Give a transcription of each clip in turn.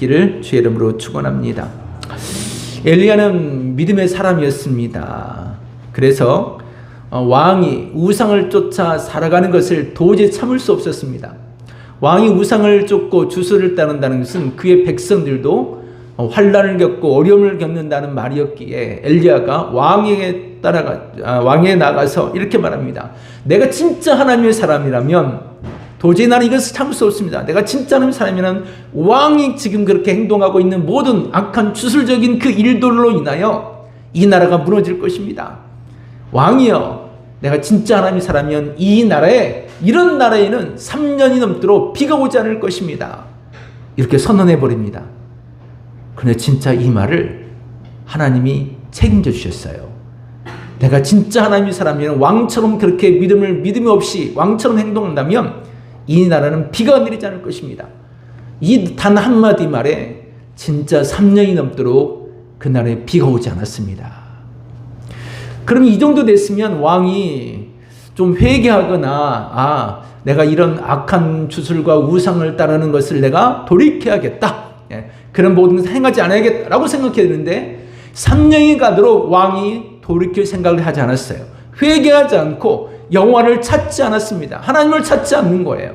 있기를 주의 이름으로 축원합니다. 엘리야는 믿음의 사람이었습니다. 그래서 어, 왕이 우상을 쫓아 살아가는 것을 도저히 참을 수 없었습니다. 왕이 우상을 쫓고 주소를 따른다는 것은 그의 백성들도 어, 환란을 겪고 어려움을 겪는다는 말이었기에 엘리야가 왕에게 따라가 아, 왕에 나가서 이렇게 말합니다. 내가 진짜 하나님의 사람이라면 도저히 나는 이것을 참을 수 없습니다. 내가 진짜 하나님의 사람이라면 왕이 지금 그렇게 행동하고 있는 모든 악한 주술적인 그 일들로 인하여 이 나라가 무너질 것입니다. 왕이여, 내가 진짜 하나님의 사람이면 이 나라에 이런 나라에는 3년이 넘도록 비가 오지 않을 것입니다. 이렇게 선언해 버립니다. 그런데 진짜 이 말을 하나님이 책임져 주셨어요. 내가 진짜 하나님의 사람이면 왕처럼 그렇게 믿음을 믿음이 없이 왕처럼 행동한다면 이 나라는 비가 내리지 않을 것입니다. 이 단 한마디 말에 진짜 3년이 넘도록 그 나라에 비가 오지 않았습니다. 그럼 이 정도 됐으면 왕이 좀 회개하거나 아 내가 이런 악한 주술과 우상을 따르는 것을 내가 돌이켜야겠다. 예, 그런 모든 것을 행하지 않아야겠다라고 생각해야 되는데 3년이 가도록 왕이 돌이킬 생각을 하지 않았어요. 회개하지 않고 영화를 찾지 않았습니다. 하나님을 찾지 않는 거예요.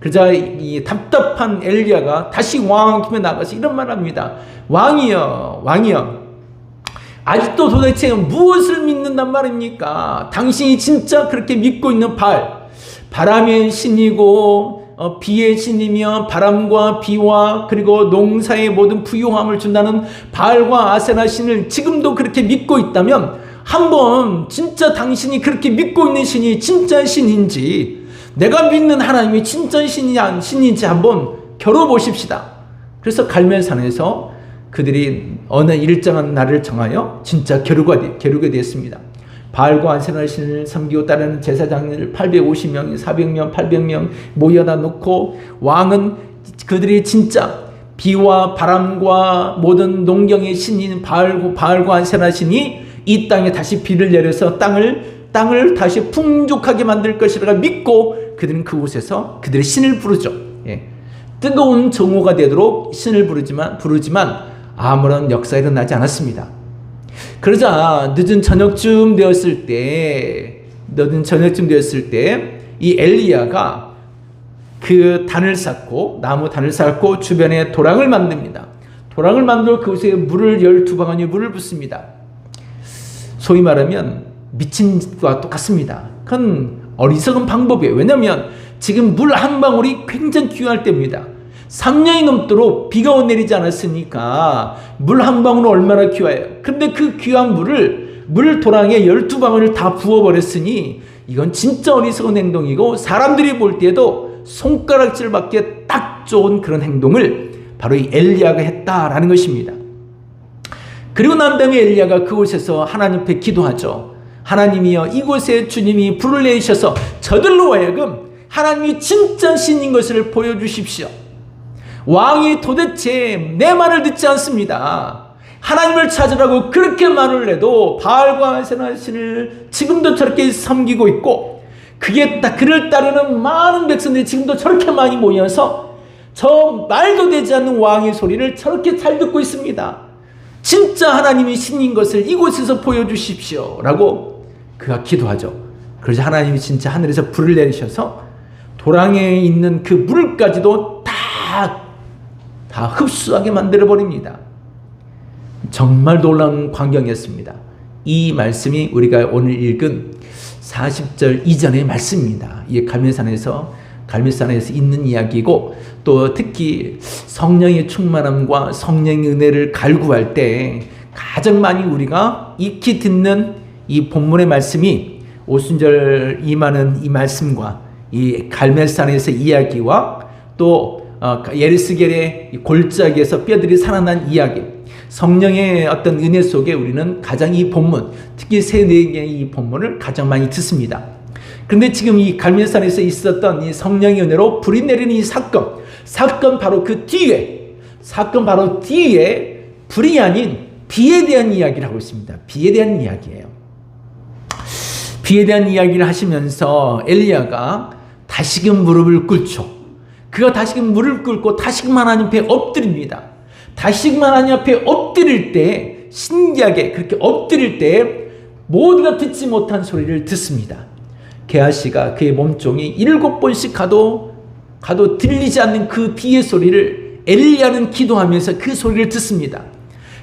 그러자 이 답답한 엘리야가 다시 왕 앞에 나가서 이런 말을 합니다. 왕이여, 왕이여. 아직도 도대체 무엇을 믿는단 말입니까? 당신이 진짜 그렇게 믿고 있는 발, 바람의 신이고 어, 비의 신이며 바람과 비와 그리고 농사의 모든 부유함을 준다는 바알과 아세나 신을 지금도 그렇게 믿고 있다면 한번 진짜 당신이 그렇게 믿고 있는 신이 진짜 신인지 내가 믿는 하나님이 진짜 신이 신인지 한번 겨뤄보십시다. 그래서 갈멜산에서 그들이 어느 일정한 날을 정하여 진짜 겨루가 겨루게 되었습니다. 바알과 안세나 신을 섬기고 따르는 제사장들 850명, 400명, 800명 모여다 놓고 왕은 그들이 진짜 비와 바람과 모든 농경의 신인 바알과 안세나 신이 이 땅에 다시 비를 내려서 땅을 땅을 다시 풍족하게 만들 것이라 믿고 그들은 그곳에서 그들의 신을 부르죠. 예. 뜨거운 정오가 되도록 신을 부르지만 부르지만 아무런 역사 일어나지 않았습니다. 그러자 늦은 저녁쯤 되었을 때 늦은 저녁쯤 되었을 때 이 엘리야가 그 단을 쌓고 나무 단을 쌓고 주변에 도랑을 만듭니다. 도랑을 만들어 그곳에 물을 열두 방울이 물을 붓습니다. 소위 말하면 미친 것과 똑같습니다. 그건 어리석은 방법이에요. 왜냐하면 지금 물 한 방울이 굉장히 귀할 때입니다. 3년이 넘도록 비가 내리지 않았으니까 물 한 방울은 얼마나 귀해요. 근데 그 귀한 물을 물 도랑에 12방울을 다 부어버렸으니 이건 진짜 어리석은 행동이고 사람들이 볼 때에도 손가락질 받기에 딱 좋은 그런 행동을 바로 이 엘리야가 했다라는 것입니다. 그리고 난 다음에 엘리야가 그곳에서 하나님 앞에 기도하죠. 하나님이여 이곳에 주님이 불을 내리셔서 저들로 하여금 하나님이 진짜 신인 것을 보여주십시오. 왕이 도대체 내 말을 듣지 않습니다. 하나님을 찾으라고 그렇게 말을 해도 바알과 세나 신을 지금도 저렇게 섬기고 있고 그게 딱 그를 따르는 많은 백성들이 지금도 저렇게 많이 모여서 저 말도 되지 않는 왕의 소리를 저렇게 잘 듣고 있습니다. 진짜 하나님이 신인 것을 이곳에서 보여주십시오. 라고 그가 기도하죠. 그래서 하나님이 진짜 하늘에서 불을 내리셔서 도랑에 있는 그 물까지도 다, 다 흡수하게 만들어버립니다. 정말 놀라운 광경이었습니다. 이 말씀이 우리가 오늘 읽은 40절 이전의 말씀입니다. 이 갈매산에서 갈매산에서 있는 이야기고 또 특히 성령의 충만함과 성령의 은혜를 갈구할 때 가장 많이 우리가 익히 듣는 이 본문의 말씀이 오순절 임하는 이 말씀과 이 갈멜산에서 이야기와 또 어, 예리스겔의 골짜기에서 뼈들이 살아난 이야기 성령의 어떤 은혜 속에 우리는 가장 이 본문 특히 세네 개의 이 본문을 가장 많이 듣습니다. 그런데 지금 이 갈멜산에서 있었던 이 성령의 은혜로 불이 내리는 이 사건 사건 바로 그 뒤에 사건 바로 뒤에 불이 아닌 비에 대한 이야기를 하고 있습니다. 비에 대한 이야기예요. 비에 대한 이야기를 하시면서 엘리야가 다시금 무릎을 꿇죠. 그가 다시금 무릎 꿇고 다시금 하나님 앞에 엎드립니다. 다시금 하나님 앞에 엎드릴 때 신기하게 그렇게 엎드릴 때 모두가 듣지 못한 소리를 듣습니다. 게하시가 그의 몸종이 일곱 번씩 가도 가도 들리지 않는 그 비의 소리를 엘리야는 기도하면서 그 소리를 듣습니다.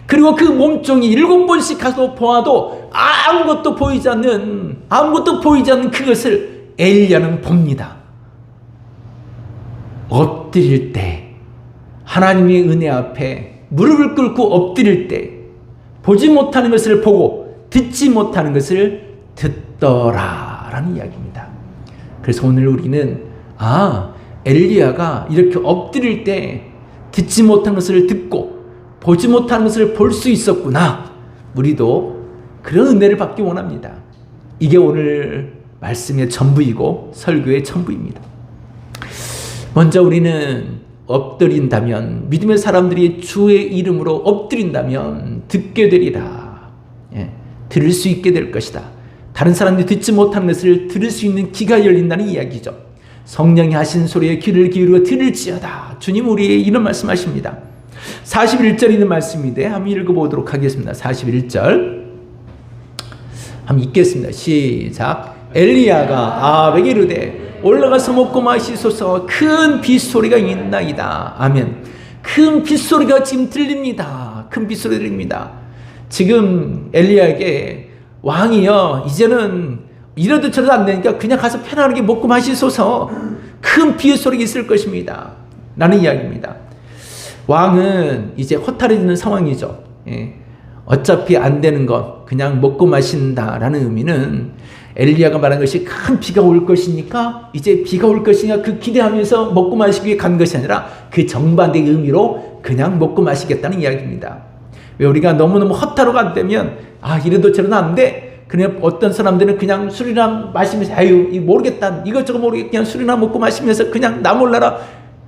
그리고 그 몸종이 일곱 번씩 가서 보아도 아무것도 보이지 않는 아무것도 보이지 않는 그것을 엘리야는 봅니다. 엎드릴 때 하나님의 은혜 앞에 무릎을 꿇고 엎드릴 때 보지 못하는 것을 보고 듣지 못하는 것을 듣더라 라는 이야기입니다. 그래서 오늘 우리는 아 엘리야가 이렇게 엎드릴 때 듣지 못한 것을 듣고 보지 못한 것을 볼 수 있었구나. 우리도 그런 은혜를 받기 원합니다. 이게 오늘 말씀의 전부이고 설교의 전부입니다. 먼저 우리는 엎드린다면 믿음의 사람들이 주의 이름으로 엎드린다면 듣게 되리라. 예, 들을 수 있게 될 것이다. 다른 사람들이 듣지 못하는 것을 들을 수 있는 귀가 열린다는 이야기죠. 성령이 하신 소리에 귀를 기울여 들을지어다. 주님 우리에게 이런 말씀하십니다. 41절 있는 말씀인데 한번 읽어보도록 하겠습니다. 41절 한번 읽겠습니다. 시작. 엘리야가 아베게 이르되 올라가서 먹고 마시소서 큰 빗소리가 있나이다. 아멘. 큰 빗소리가 지금 들립니다. 큰 빗소리 들립니다. 지금 엘리야에게 왕이여 이제는 이래도 저래도 안 되니까 그냥 가서 편안하게 먹고 마시소서 큰 비의 소리가 있을 것입니다. 라는 이야기입니다. 왕은 이제 허탈해지는 상황이죠. 예. 어차피 안 되는 것 그냥 먹고 마신다라는 의미는 엘리야가 말한 것이 큰 비가 올 것이니까 이제 비가 올 것이냐 그 기대하면서 먹고 마시기 위해 간 것이 아니라 그 정반대의 의미로 그냥 먹고 마시겠다는 이야기입니다. 왜 우리가 너무너무 허탈하고 안 되면 아 이래도 저래도 안 돼. 그냥 어떤 사람들은 그냥 술이나 마시면서 아유 모르겠다 이것저것 모르겠 그냥 술이나 먹고 마시면서 그냥 나 몰라라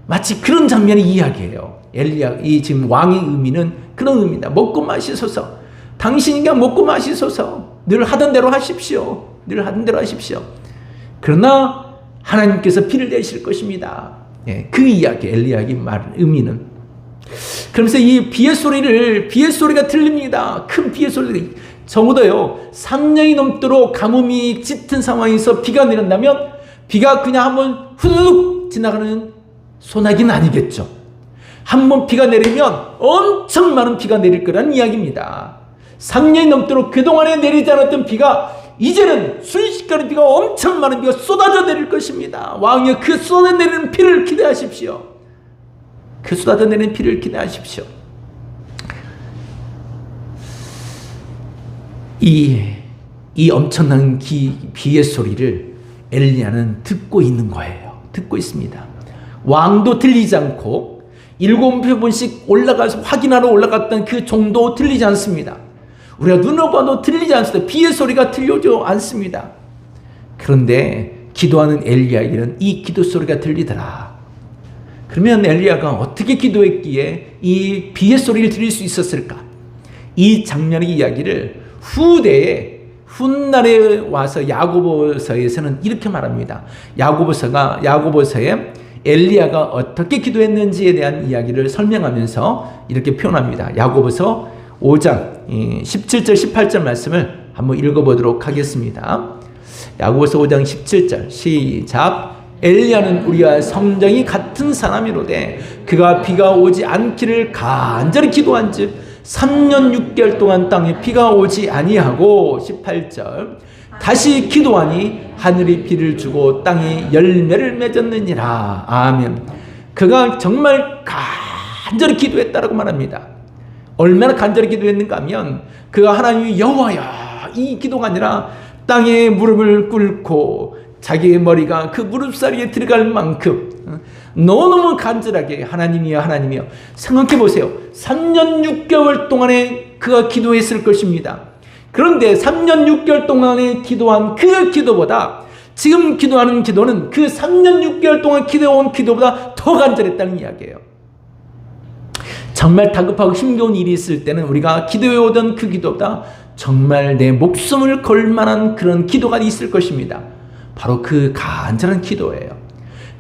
마치 그런 장면의 이야기예요. 엘리야 이 지금 왕의 의미는 그런 의미입니다. 먹고 마시소서. 당신이 그냥 먹고 마시소서. 늘 하던 대로 하십시오. 늘 하던 대로 하십시오. 그러나 하나님께서 피를 내실 것입니다. 예, 그 이야기 엘리야의 말 의미는 그러면서 이 비의 소리를 비의 소리가 들립니다. 큰 비의 소리가 적어도요 3년이 넘도록 가뭄이 짙은 상황에서 비가 내린다면 비가 그냥 한번 후둑 지나가는 소나기는 아니겠죠. 한 번 비가 내리면 엄청 많은 비가 내릴 거라는 이야기입니다. 3년이 넘도록 그동안에 내리지 않았던 비가 이제는 순식간에 비가 엄청 많은 비가 쏟아져 내릴 것입니다. 왕이여 그 쏟아 내리는 비를 기대하십시오. 그 쏟아져 내리는 비를 기대하십시오. 이, 이 엄청난 기, 비의 소리를 엘리야는 듣고 있는 거예요. 듣고 있습니다. 왕도 들리지 않고 일곱 번씩 올라가서 확인하러 올라갔던 그 종도 들리지 않습니다. 우리가 눈으로 봐도 들리지 않습니다. 비의 소리가 들려오지 않습니다. 그런데 기도하는 엘리야에게는 이 기도 소리가 들리더라. 그러면 엘리야가 어떻게 기도했기에 이 비의 소리를 들을 수 있었을까? 이 장면의 이야기를 후대에 훗날에 와서 야고보서에서는 이렇게 말합니다. 야고보서가 야고보서에 엘리야가 어떻게 기도했는지에 대한 이야기를 설명하면서 이렇게 표현합니다. 야고보서 5장 17절 18절 말씀을 한번 읽어보도록 하겠습니다. 야고보서 5장 17절 시작 엘리야는 우리와 성정이 같은 사람이로되 그가 비가 오지 않기를 간절히 기도한즉 3년 6개월 동안 땅에 비가 오지 아니하고 18절. 다시 기도하니 하늘이 비를 주고 땅이 열매를 맺었느니라. 아멘. 그가 정말 간절히 기도했다라고 말합니다. 얼마나 간절히 기도했는가 하면 그가 하나님이 여호와야 이 기도가 아니라 땅에 무릎을 꿇고 자기의 머리가 그 무릎사리에 들어갈 만큼 너무너무 간절하게 하나님이여 하나님이여 생각해 보세요. 3년 6개월 동안에 그가 기도했을 것입니다. 그런데 3년 6개월 동안에 기도한 그 기도보다 지금 기도하는 기도는 그 3년 6개월 동안 기도해온 기도보다 더 간절했다는 이야기예요. 정말 다급하고 힘겨운 일이 있을 때는 우리가 기도해오던 그 기도보다 정말 내 목숨을 걸 만한 그런 기도가 있을 것입니다. 바로 그 간절한 기도예요.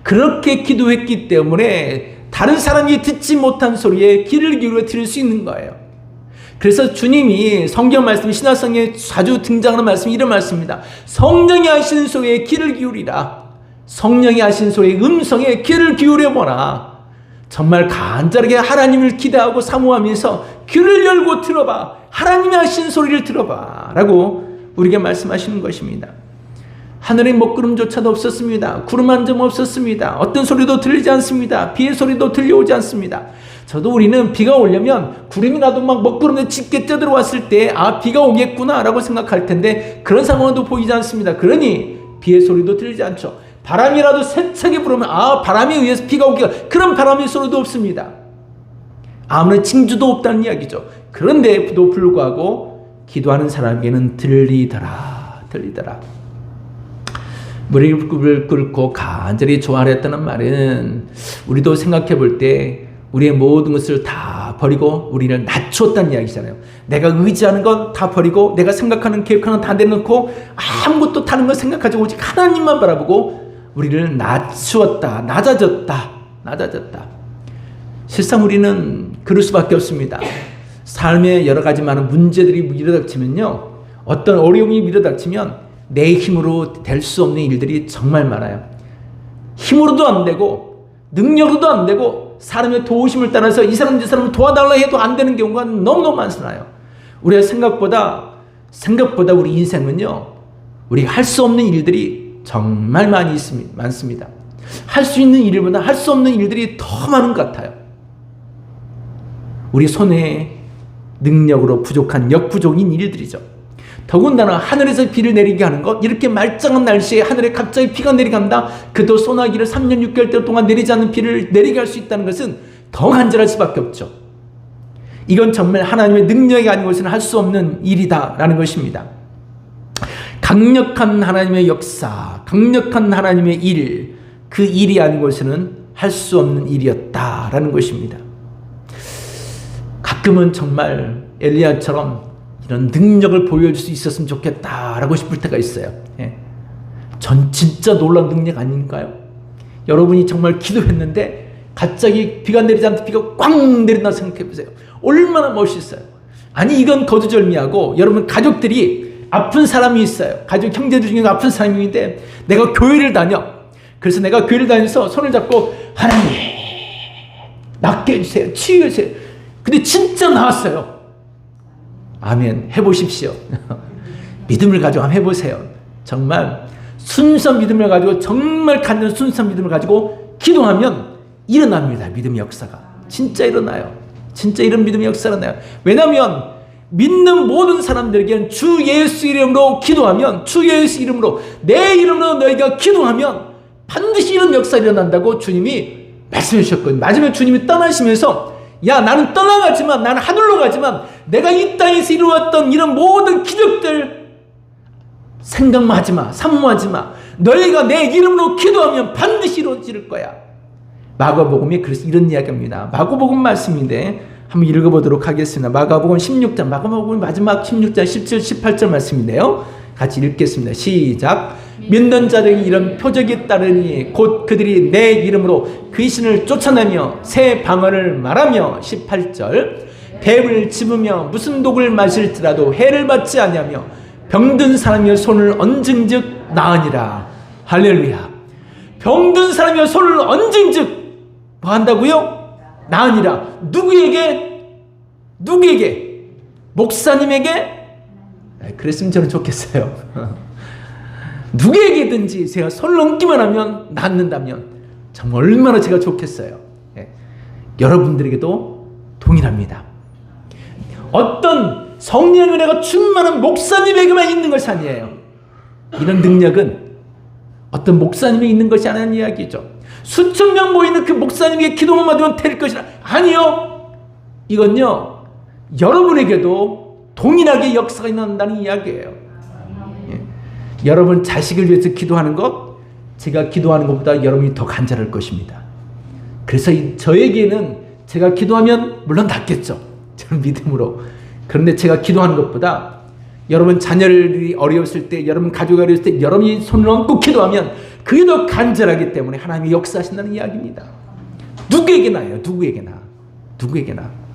그렇게 기도했기 때문에 다른 사람이 듣지 못한 소리에 귀를 기울여 들을 수 있는 거예요. 그래서 주님이 성경 말씀, 신화성에 자주 등장하는 말씀이 이런 말씀입니다. 성령이 하시는 소리에 귀를 기울이라. 성령이 하신 소리의 음성에 귀를 기울여 보라. 정말 간절하게 하나님을 기대하고 사모하면서 귀를 열고 들어봐. 하나님이 하신 소리를 들어봐. 라고 우리에게 말씀하시는 것입니다. 하늘에 먹구름조차도 없었습니다. 구름 한 점 없었습니다. 어떤 소리도 들리지 않습니다. 비의 소리도 들려오지 않습니다. 저도 우리는 비가 오려면 구름이 나도 막 먹구름에 짙게 떠들어왔을 때 아 비가 오겠구나 라고 생각할 텐데 그런 상황도 보이지 않습니다. 그러니 비의 소리도 들리지 않죠. 바람이라도 세차게 불으면 아 바람에 의해서 비가 오기가 그런 바람의 소리도 없습니다. 아무런 징조도 없다는 이야기죠. 그런데도 불구하고 기도하는 사람에게는 들리더라 들리더라. 무릎을 꿇고 간절히 조아했다는 말은 우리도 생각해 볼 때 우리의 모든 것을 다 버리고 우리를 낮추었다는 이야기잖아요. 내가 의지하는 건 다 버리고 내가 생각하는 계획하는 다 내놓고 아무것도 다른 걸 생각하지 오직 하나님만 바라보고 우리를 낮추었다. 낮아졌다. 낮아졌다. 실상 우리는 그럴 수밖에 없습니다. 삶에 여러 가지 많은 문제들이 밀어닥치면요. 어떤 어려움이 밀어닥치면 내 힘으로 될 수 없는 일들이 정말 많아요. 힘으로도 안 되고 능력으로도 안 되고 사람의 도우심을 따라서 이 사람 저 사람을 도와달라 해도 안 되는 경우가 너무너무 많잖아요. 우리가 생각보다 생각보다 우리 인생은요. 우리가 할수 없는 일들이 정말 많이 있습니다. 많습니다. 할 수 있는 일보다 할 수 없는 일들이 더 많은 것 같아요. 우리 손에 능력으로 부족한 역부족인 일들이죠. 더군다나 하늘에서 비를 내리게 하는 것, 이렇게 말짱한 날씨에 하늘에 갑자기 비가 내리간다. 그도 소나기를 3년 6개월 동안 내리지 않는 비를 내리게 할 수 있다는 것은 더 간절할 수밖에 없죠. 이건 정말 하나님의 능력이 아닌 것은 할 수 없는 일이다라는 것입니다. 강력한 하나님의 역사, 강력한 하나님의 일, 그 일이 아닌 것은 할 수 없는 일이었다라는 것입니다. 가끔은 정말 엘리야처럼 이런 능력을 보여줄 수 있었으면 좋겠다라고 싶을 때가 있어요. 예. 전 진짜 놀라운 능력 아닌가요? 여러분이 정말 기도했는데 갑자기 비가 내리지 않는 비가 꽝 내린다 생각해 보세요. 얼마나 멋있어요. 아니 이건 거두절미하고 여러분 가족들이 아픈 사람이 있어요. 가족 형제들 중에 아픈 사람이 있는데 내가 교회를 다녀. 그래서 내가 교회를 다니면서 손을 잡고 하나님 낫게 해주세요. 치유해 주세요. 근데 진짜 나았어요. 아멘. 해보십시오. 믿음을 가지고 한번 해보세요. 정말 순수한 믿음을 가지고 정말 갖는 순수한 믿음을 가지고 기도하면 일어납니다. 믿음의 역사가. 진짜 일어나요. 진짜 이런 믿음의 역사가 나요. 왜냐하면 믿는 모든 사람들에게는 주 예수 이름으로 기도하면 주 예수 이름으로 내 이름으로 너희가 기도하면 반드시 이런 역사가 일어난다고 주님이 말씀해 주셨거든요. 마지막에 주님이 떠나시면서 야 나는 떠나가지만 나는 하늘로 가지만 내가 이 땅에서 이루었던 이런 모든 기적들 생각만 하지 마 사모하지 마. 너희가 내 이름으로 기도하면 반드시 이루어질 거야. 마가복음에 그래서 이런 이야기입니다. 마가복음 말씀인데 한번 읽어보도록 하겠습니다. 마가복음 16장 마가복음 마지막 16장 17, 18절 말씀인데요 같이 읽겠습니다 시작 믿는 자들이 이런 표적이 따르니 곧 그들이 내 이름으로 귀신을 쫓아내며 새 방언을 말하며 18절 뱀을 집으며 무슨 독을 마실지라도 해를 받지 아니하며 병든 사람의 손을 얹은즉 나으니라 할렐루야 병든 사람의 손을 얹은즉 뭐 한다고요? 나으니라 누구에게? 누구에게? 목사님에게? 네, 그랬으면 저는 좋겠어요 누구에게든지 제가 손을 얹기만 하면 낫는다면 정말 얼마나 제가 좋겠어요. 예. 여러분들에게도 동일합니다. 어떤 성령의 은혜가 충만한 목사님에게만 있는 것이 아니에요. 이런 능력은 어떤 목사님에 있는 것이 아니라는 이야기죠. 수천 명 모이는 그 목사님에게 기도만 받으면 될 것이라. 아니요. 이건요. 여러분에게도 동일하게 역사가 일어난다는 이야기예요. 여러분 자식을 위해서 기도하는 것, 제가 기도하는 것보다 여러분이 더 간절할 것입니다. 그래서 저에게는 제가 기도하면 물론 낫겠죠. 저는 믿음으로. 그런데 제가 기도하는 것보다 여러분 자녀들이 어려웠을 때, 여러분 가족이 어려웠을 때, 여러분이 손을 얹고 기도하면 그게 더 간절하기 때문에 하나님이 역사하신다는 이야기입니다. 누구에게나요. 누구에게나. 누구에게나.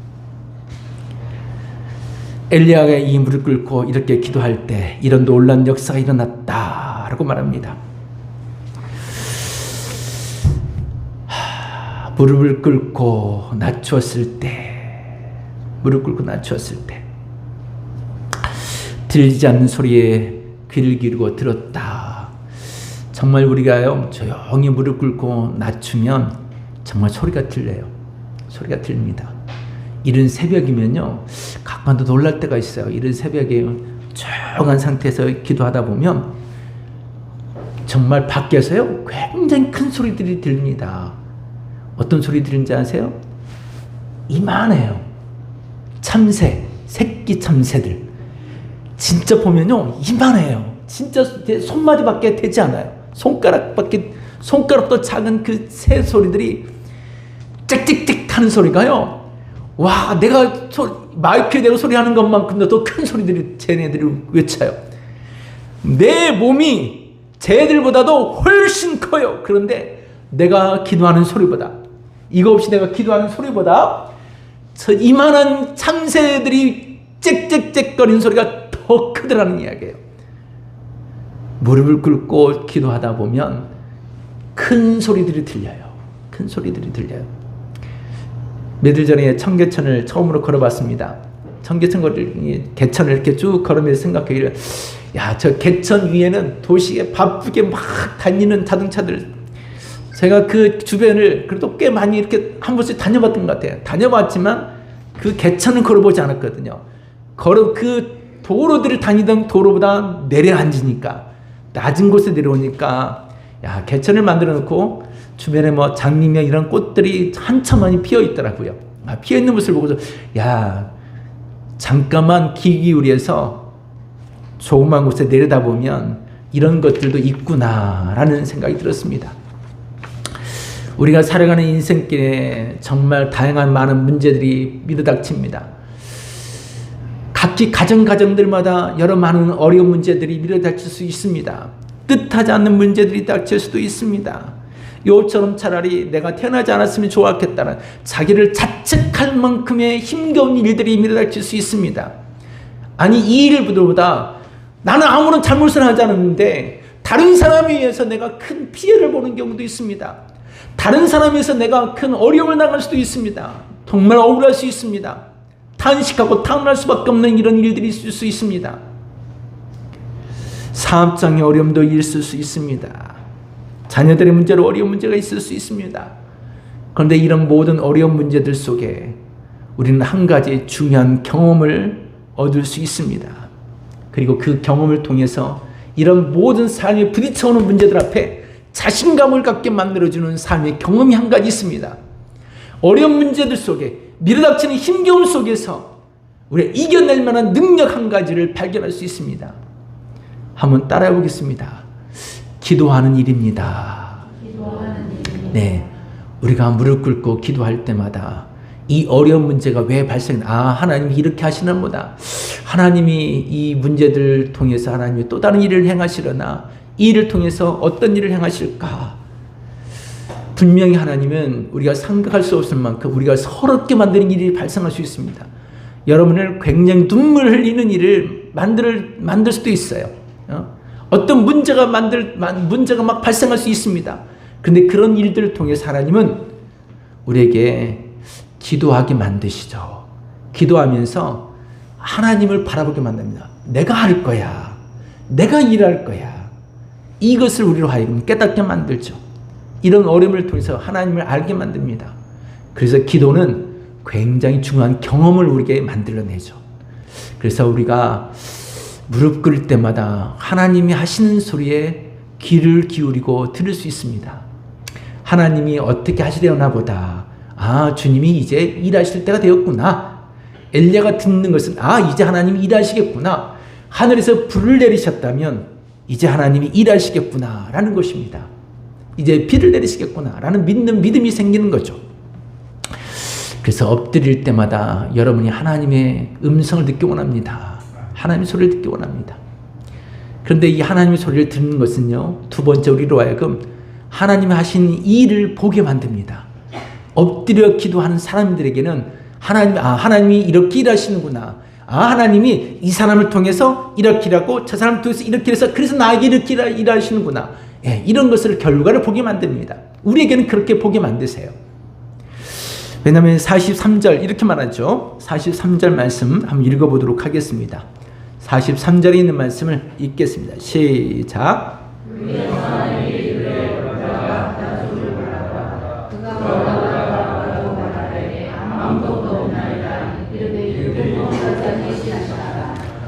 엘리야가 이 무릎 꿇고 이렇게 기도할 때 이런 놀란 역사가 일어났다라고 말합니다. 하, 무릎을 꿇고 낮추었을 때 무릎 꿇고 낮추었을 때 들리지 않는 소리에 귀를 기울이고 들었다. 정말 우리가요 조용히 무릎 꿇고 낮추면 정말 소리가 들려요. 소리가 들립니다. 이른 새벽이면요 가끔도 놀랄 때가 있어요. 이른 새벽에 조용한 상태에서 기도하다 보면 정말 밖에서요 굉장히 큰 소리들이 들립니다. 어떤 소리 들리는지 아세요? 이만해요. 참새, 새끼 참새들. 진짜 보면요 이만해요. 진짜 제 손마디밖에 되지 않아요. 손가락밖에 손가락도 작은 그 새 소리들이 짹짹짹 하는 소리가요. 와 내가 소, 마이크에 대고 소리하는 것만큼도 더 큰 소리들이 쟤네들이 외쳐요. 내 몸이 쟤들보다도 훨씬 커요. 그런데 내가 기도하는 소리보다 이거 없이 내가 기도하는 소리보다 저 이만한 참새들이 짹짹짹거리는 소리가 더 크더라는 이야기예요. 무릎을 꿇고 기도하다 보면 큰 소리들이 들려요. 큰 소리들이 들려요. 며칠 전에 청계천을 처음으로 걸어봤습니다. 청계천 거리 개천을 이렇게 쭉 걸으면서 생각하기를 야저 개천 위에는 도시에 바쁘게 막 다니는 자동차들 제가 그 주변을 그래도 꽤 많이 이렇게 한 번씩 다녀봤던 것 같아요. 다녀봤지만 그 개천은 걸어보지 않았거든요. 걸어 그 도로들을 다니던 도로보다 내려앉으니까 낮은 곳에 내려오니까 야 개천을 만들어 놓고 주변에 뭐 장미며 이런 꽃들이 한참 많이 피어 있더라고요. 아, 피어 있는 모습을 보고서 야 잠깐만 귀 기울여서 조그만 곳에 내려다보면 이런 것들도 있구나라는 생각이 들었습니다. 우리가 살아가는 인생길에 정말 다양한 많은 문제들이 밀어닥칩니다. 각기 가정 가정들마다 여러 많은 어려운 문제들이 밀어닥칠 수 있습니다. 뜻하지 않는 문제들이 닥칠 수도 있습니다. 요처럼 차라리 내가 태어나지 않았으면 좋았겠다는 자기를 자책할 만큼의 힘겨운 일들이 밀어닥칠 수 있습니다. 아니 이 일보다 나는 아무런 잘못을 하지 않았는데 다른 사람에 의해서 내가 큰 피해를 보는 경우도 있습니다. 다른 사람에 의해서 내가 큰 어려움을 당할 수도 있습니다. 정말 억울할 수 있습니다. 탄식하고 타운할 수밖에 없는 이런 일들이 있을 수 있습니다. 사업장의 어려움도 있을 수 있습니다. 자녀들의 문제로 어려운 문제가 있을 수 있습니다. 그런데 이런 모든 어려운 문제들 속에 우리는 한 가지 중요한 경험을 얻을 수 있습니다. 그리고 그 경험을 통해서 이런 모든 삶에 부딪혀오는 문제들 앞에 자신감을 갖게 만들어주는 삶의 경험이 한 가지 있습니다. 어려운 문제들 속에 밀어닥치는 힘겨움 속에서 우리가 이겨낼 만한 능력 한 가지를 발견할 수 있습니다. 한번 따라해 보겠습니다. 기도하는 일입니다. 네. 우리가 무릎 꿇고 기도할 때마다 이 어려운 문제가 왜 발생, 아, 하나님이 이렇게 하시는 보다. 하나님이 이 문제들 통해서 하나님이 또 다른 일을 행하시려나, 이 일을 통해서 어떤 일을 행하실까? 분명히 하나님은 우리가 생각할 수 없을 만큼 우리가 서럽게 만드는 일이 발생할 수 있습니다. 여러분을 굉장히 눈물 흘리는 일을 만들, 만들 수도 있어요. 어? 어떤 문제가 만들, 문제가 막 발생할 수 있습니다. 근데 그런 일들을 통해서 하나님은 우리에게 기도하게 만드시죠. 기도하면서 하나님을 바라보게 만듭니다. 내가 할 거야. 내가 일할 거야. 이것을 우리로 하여금 깨닫게 만들죠. 이런 어려움을 통해서 하나님을 알게 만듭니다. 그래서 기도는 굉장히 중요한 경험을 우리에게 만들어내죠. 그래서 우리가 무릎 꿇을 때마다 하나님이 하시는 소리에 귀를 기울이고 들을 수 있습니다. 하나님이 어떻게 하시려나 보다. 아, 주님이 이제 일하실 때가 되었구나. 엘리야가 듣는 것은 아, 이제 하나님이 일하시겠구나. 하늘에서 불을 내리셨다면 이제 하나님이 일하시겠구나라는 것입니다. 이제 비를 내리시겠구나라는 믿는 믿음이 생기는 거죠. 그래서 엎드릴 때마다 여러분이 하나님의 음성을 듣기 원합니다. 하나님의 소리를 듣기 원합니다. 그런데 이 하나님의 소리를 듣는 것은요, 두 번째 우리로 하여금 하나님이 하신 일을 보게 만듭니다. 엎드려 기도하는 사람들에게는 하나님, 아, 하나님이 이렇게 일하시는구나. 아, 하나님이 이 사람을 통해서 이렇게 일하고 저 사람을 통해서 이렇게 해서 그래서 나에게 이렇게 일하- 일하시는구나. 예, 이런 것을 결과를 보게 만듭니다. 우리에게는 그렇게 보게 만드세요. 왜냐하면 43절 이렇게 말하죠. 43절 말씀 한번 읽어보도록 하겠습니다. 43절에 있는 말씀을 읽겠습니다. 시작.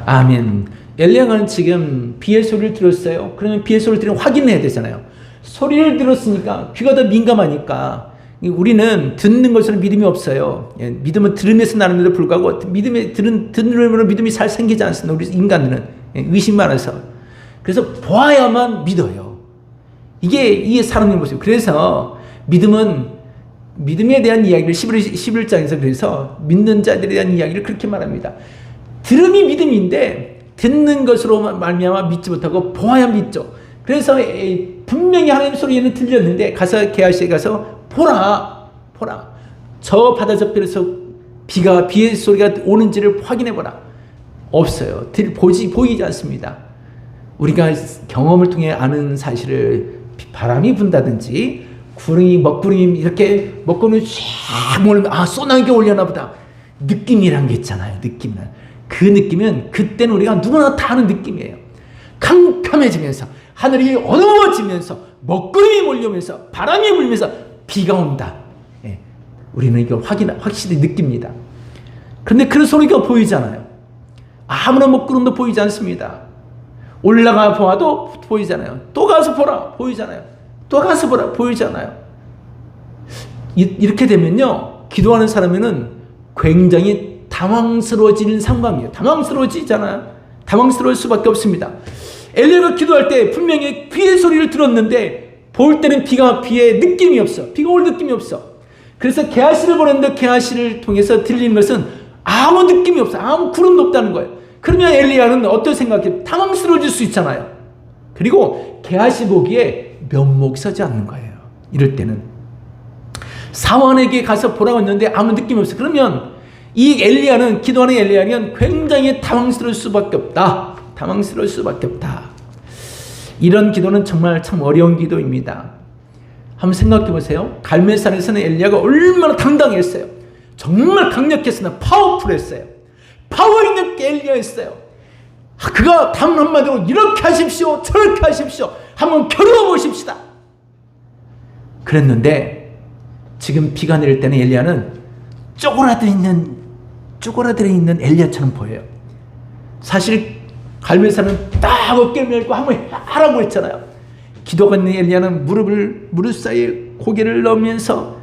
아멘. 엘리야는 지금 비의 소리를 들었어요. 그러면 비의 소리를 들으면 확인해야 되잖아요. 소리를 들었으니까 귀가 더 민감하니까 우리는 듣는 것으로 믿음이 없어요. 예, 믿음은 들음에서 나는데도 불구하고 믿음에 들은 듣는으로 믿음이 잘 생기지 않습니다. 우리 인간들은 예, 의심 많아서 그래서 보아야만 믿어요. 이게 이게 사람의 모습. 그래서 믿음은 믿음에 대한 이야기를 11, 11장에서 그래서 믿는 자들에 대한 이야기를 그렇게 말합니다. 들음이 믿음인데 듣는 것으로 말미암아 믿지 못하고 보아야 믿죠. 그래서 에, 분명히 하나님 소리는 들렸는데 가서 게하시에 가서 보라 보라 저 바다 저편에서 비가 비의 소리가 오는지를 확인해 보라 없어요. 들 보지 보이지 않습니다. 우리가 경험을 통해 아는 사실을 바람이 분다든지 구름이 먹구름이 이렇게 먹구름이 쫙 몰면 아 쏘나게 올려나 보다 느낌이란 게 있잖아요. 느낌이란 그 느낌은 그때는 우리가 누구나 다 아는 느낌이에요. 캄캄해지면서 하늘이 어두워지면서 먹구름이 몰려오면서 바람이 불면서 비가 온다. 예. 우리는 이걸 확인 확실히 느낍니다. 그런데 그런 소리가 보이잖아요. 아무런 먹구름도 보이지 않습니다. 올라가 보아도 보이잖아요. 또 가서 보라 보이잖아요. 또 가서 보라 보이잖아요. 이, 이렇게 되면요 기도하는 사람에는 굉장히 당황스러워지는 상황이에요. 당황스러워지잖아요. 당황스러울 수밖에 없습니다. 엘리야가 기도할 때 분명히 비의 소리를 들었는데 볼 때는 비가 비의 느낌이 없어. 비가 올 느낌이 없어. 그래서 게하시를 보냈는데 게하시를 통해서 들리는 것은 아무 느낌이 없어. 아무 구름도 없다는 거예요. 그러면 엘리야는 어떤 생각이 당황스러워질 수 있잖아요. 그리고 게하시 보기에 면목이 서지 않는 거예요. 이럴 때는 사원에게 가서 보라고 했는데 아무 느낌이 없어. 그러면 이 엘리야는 기도하는 엘리야는 굉장히 당황스러울 수밖에 없다. 당황스러울 수밖에 없다. 이런 기도는 정말 참 어려운 기도입니다. 한번 생각해 보세요. 갈멜산에서는 엘리야가 얼마나 당당했어요. 정말 강력했으나 파워풀했어요. 파워 있는 엘리야였어요. 아, 그가 단 한마디로 이렇게 하십시오, 저렇게 하십시오. 한번 겨루어 보십시다. 그랬는데 지금 비가 내릴 때는 엘리야는 쪼그라들 있는 쪼그라들어 있는 엘리야처럼 보여요. 사실 갈멜산은 딱 어깨를 밀고 한번 하라고 했잖아요. 기도가 있는 엘리야는 무릎을 무릎 사이에 고개를 넣으면서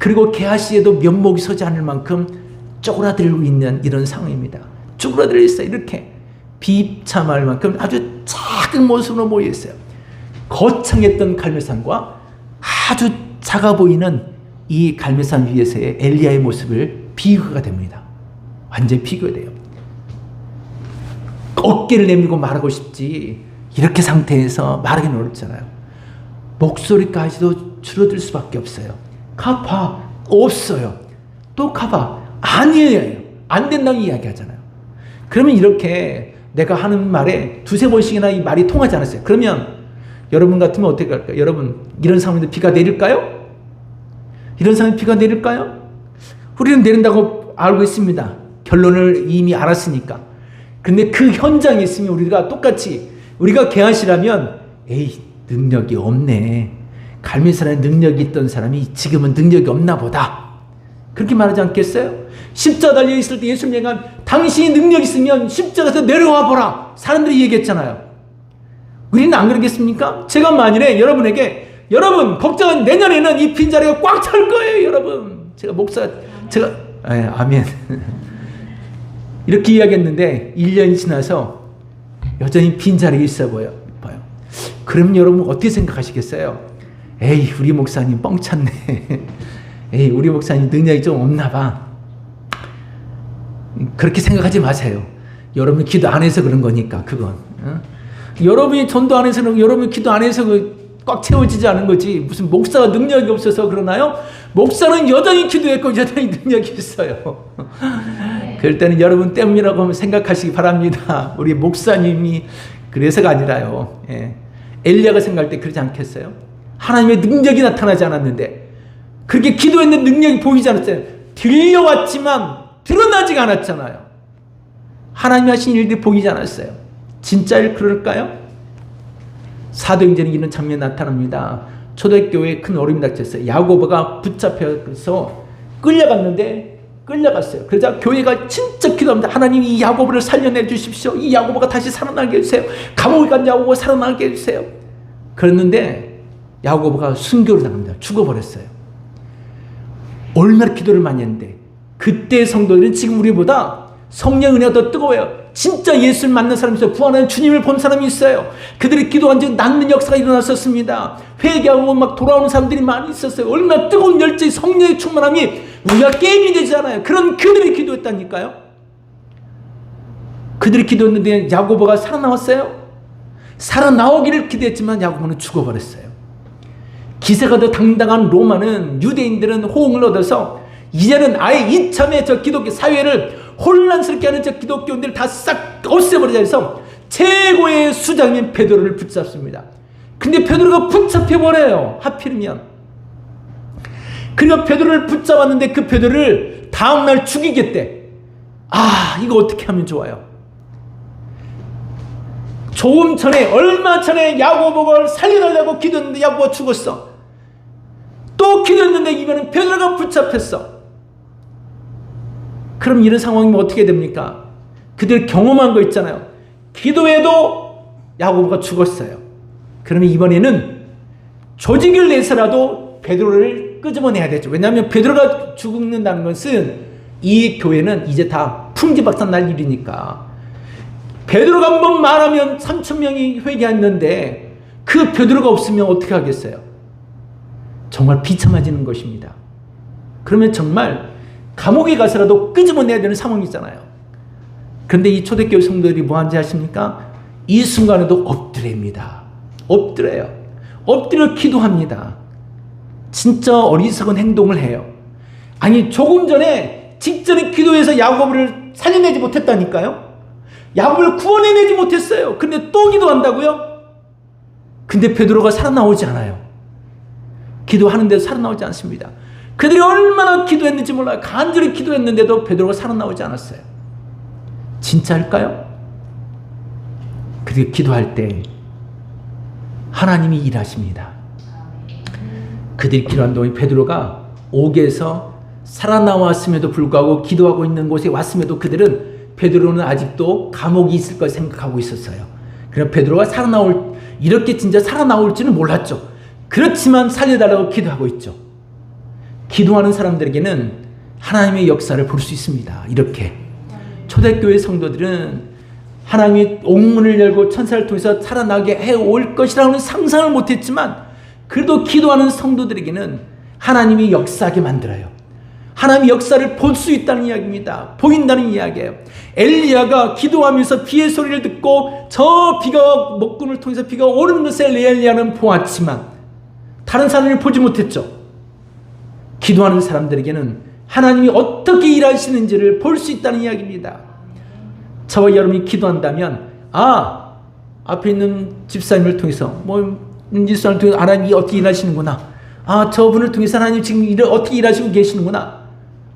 그리고 게하시에도 면목이 서지 않을 만큼 쪼그라들고 있는 이런 상황입니다. 쪼그라들어 있어요. 이렇게 비참할 만큼 아주 작은 모습으로 모여 있어요. 거창했던 갈멜산과 아주 작아 보이는 이 갈멜산 위에서의 엘리야의 모습을 비교가 됩니다. 완전 비교돼요. 어깨를 내밀고 말하고 싶지 이렇게 상태에서 말하기는 어렵잖아요. 목소리까지도 줄어들 수밖에 없어요. 가봐 없어요. 또 가봐 아니에요. 안 된다고 이야기하잖아요. 그러면 이렇게 내가 하는 말에 두세 번씩이나 이 말이 통하지 않았어요. 그러면 여러분 같으면 어떻게 할까요? 여러분 이런 상황인데 비가 내릴까요? 이런 상황에 비가 내릴까요? 우리는 내린다고 알고 있습니다. 결론을 이미 알았으니까. 근데 그 현장에 있으면 우리가 똑같이 우리가 개하시라면 에이 능력이 없네. 갈매사람에 능력이 있던 사람이 지금은 능력이 없나 보다. 그렇게 말하지 않겠어요? 십자 달려 있을 때 예수님 얘기한 당신이 능력 있으면 십자가에서 내려와 보라. 사람들이 얘기했잖아요. 우리는 안 그러겠습니까? 제가 만일에 여러분에게 여러분 걱정은 내년에는 이 빈자리가 꽉 찰 거예요, 여러분. 제가 목사 제가 에, 아멘. 이렇게 이야기했는데 1년이 지나서 여전히 빈자리가 있어 보여 봐요. 그럼 여러분 어떻게 생각하시겠어요? 에이, 우리 목사님 뻥 찼네. 에이, 우리 목사님 능력이 좀 없나 봐. 그렇게 생각하지 마세요. 여러분 기도 안 해서 그런 거니까 그건. 어? 여러분이 전도 안 해서는 여러분이 기도 안 해서 그꽉 채워지지 않은 거지 무슨 목사가 능력이 없어서 그러나요? 목사는 여전히 기도했고 여전히 능력이 있어요. 그럴 때는 여러분 때문이라고 생각하시기 바랍니다. 우리 목사님이 그래서가 아니라요. 예. 엘리야가 생각할 때 그러지 않겠어요? 하나님의 능력이 나타나지 않았는데 그렇게 기도했는데 능력이 보이지 않았어요. 들려왔지만 드러나지가 않았잖아요. 하나님이 하신 일들이 보이지 않았어요. 진짜 일 그럴까요? 사도행전에 이런 장면이 나타납니다. 초대교회에 큰 어려움이 닥쳤어요. 야고보가 붙잡혀서 끌려갔는데 끌려갔어요. 그러자 교회가 진짜 기도합니다. 하나님 이 야고보를 살려내 주십시오. 이 야고보가 다시 살아나게 해주세요. 감옥에 간 야고보 살아나게 해주세요. 그랬는데 야고보가 순교를 당합니다. 죽어버렸어요. 얼마나 기도를 많이 했는데 그때 성도들은 지금 우리보다 성령 은혜가 더 뜨거워요. 진짜 예수를 만난 사람이 있어요. 구원하는 주님을 본 사람이 있어요. 그들이 기도한 지 낫는 역사가 일어났었습니다. 회개하고 막 돌아오는 사람들이 많이 있었어요. 얼마나 뜨거운 열정이 성령의 충만함이 우리가 게임이 되잖아요. 그런 그들이 기도했다니까요. 그들이 기도했는데 야고보가 살아나왔어요. 살아나오기를 기대했지만 야고보는 죽어버렸어요. 기세가 더 당당한 로마는 유대인들은 호응을 얻어서 이제는 아예 이참에 저 기독교 사회를 혼란스럽게 하는 저 기독교인들을 다싹 없애버리자 해서 최고의 수장인 베드로를 붙잡습니다. 근데 베드로가 붙잡혀 버려요. 하필이면. 그리고 베드로를 붙잡았는데 그 베드로를 다음 날 죽이겠대. 아 이거 어떻게 하면 좋아요? 조금 전에 얼마 전에 야고보를 살려달라고 기도했는데 야고보가 죽었어. 또 기도했는데 이번엔 베드로가 붙잡혔어. 그럼 이런 상황이면 어떻게 됩니까? 그들 경험한 거 있잖아요. 기도해도 야고보가 죽었어요. 그러면 이번에는 조직을 내서라도 베드로를 끄집어내야 되죠. 왜냐하면 베드로가 죽는다는 것은 이 교회는 이제 다 풍지박산 날 일이니까. 베드로가 한 번 말하면 3천 명이 회개했는데 그 베드로가 없으면 어떻게 하겠어요? 정말 비참해지는 것입니다. 그러면 정말 감옥에 가서라도 끄집어내야 되는 상황이잖아요. 그런데 이 초대교회 성도들이 뭐 하는지 아십니까? 이 순간에도 엎드립니다. 엎드려요. 엎드려 기도합니다. 진짜 어리석은 행동을 해요. 아니 조금 전에 직전에 기도해서 야고보를 살려내지 못했다니까요. 야고보를 구원해내지 못했어요. 근데 또 기도한다고요? 근데 베드로가 살아나오지 않아요. 기도하는데 살아나오지 않습니다. 그들이 얼마나 기도했는지 몰라요. 간절히 기도했는데도 베드로가 살아나오지 않았어요. 진짜일까요? 그들이 기도할 때 하나님이 일하십니다. 그들이 기도한 동안 베드로가 옥에서 살아나왔음에도 불구하고 기도하고 있는 곳에 왔음에도 그들은 베드로는 아직도 감옥이 있을 걸 생각하고 있었어요. 그래서 베드로가 살아나올 이렇게 진짜 살아나올지는 몰랐죠. 그렇지만 살려달라고 기도하고 있죠. 기도하는 사람들에게는 하나님의 역사를 볼 수 있습니다. 이렇게 초대교회 성도들은 하나님이 옥문을 열고 천사를 통해서 살아나게 해 올 것이라는 상상을 못했지만 그래도 기도하는 성도들에게는 하나님이 역사하게 만들어요. 하나님의 역사를 볼 수 있다는 이야기입니다. 보인다는 이야기예요. 엘리야가 기도하면서 비의 소리를 듣고 저 비가 목군을 통해서 비가 오르는 것을 엘리야는 보았지만 다른 사람을 보지 못했죠. 기도하는 사람들에게는 하나님이 어떻게 일하시는지를 볼 수 있다는 이야기입니다. 저와 여러분이 기도한다면 아 앞에 있는 집사님을 통해서 뭐 집사님을 통해서 하나님이 어떻게 일하시는구나. 아 저분을 통해서 하나님 지금 일, 어떻게 일하시고 계시는구나.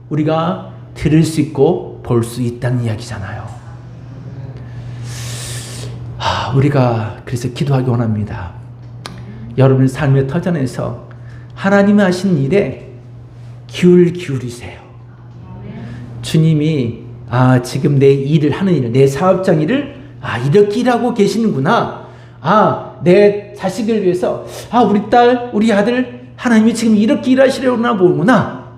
우리가 들을 수 있고 볼 수 있다는 이야기잖아요. 아, 우리가 그래서 기도하기 원합니다. 여러분의 삶의 터전에서 하나님이 하신 일에 기울 기울이세요. 주님이 아 지금 내 일을 하는 일, 내 사업장 일을 아 이렇게 일하고 계시는구나. 아내 자식을 위해서 아 우리 딸, 우리 아들 하나님이 지금 이렇게 일하시려나 보구나.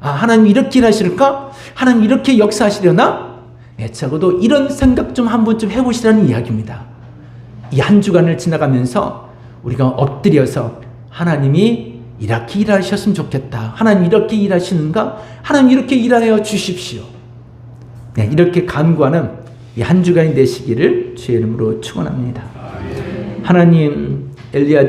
아 하나님 이렇게 일하실까? 하나님 이렇게 역사하시려나? 예, 적어도 이런 생각 좀 한 번쯤 해보시라는 이야기입니다. 이 한 주간을 지나가면서 우리가 엎드려서 하나님이 이렇게 일하셨으면 좋겠다. 하나님 이렇게 일하시는가? 하나님 이렇게 일하여 주십시오. 네, 이렇게 간구하는 이 한 주간이 되시기를 주의 이름으로 축원합니다. 하나님 엘리야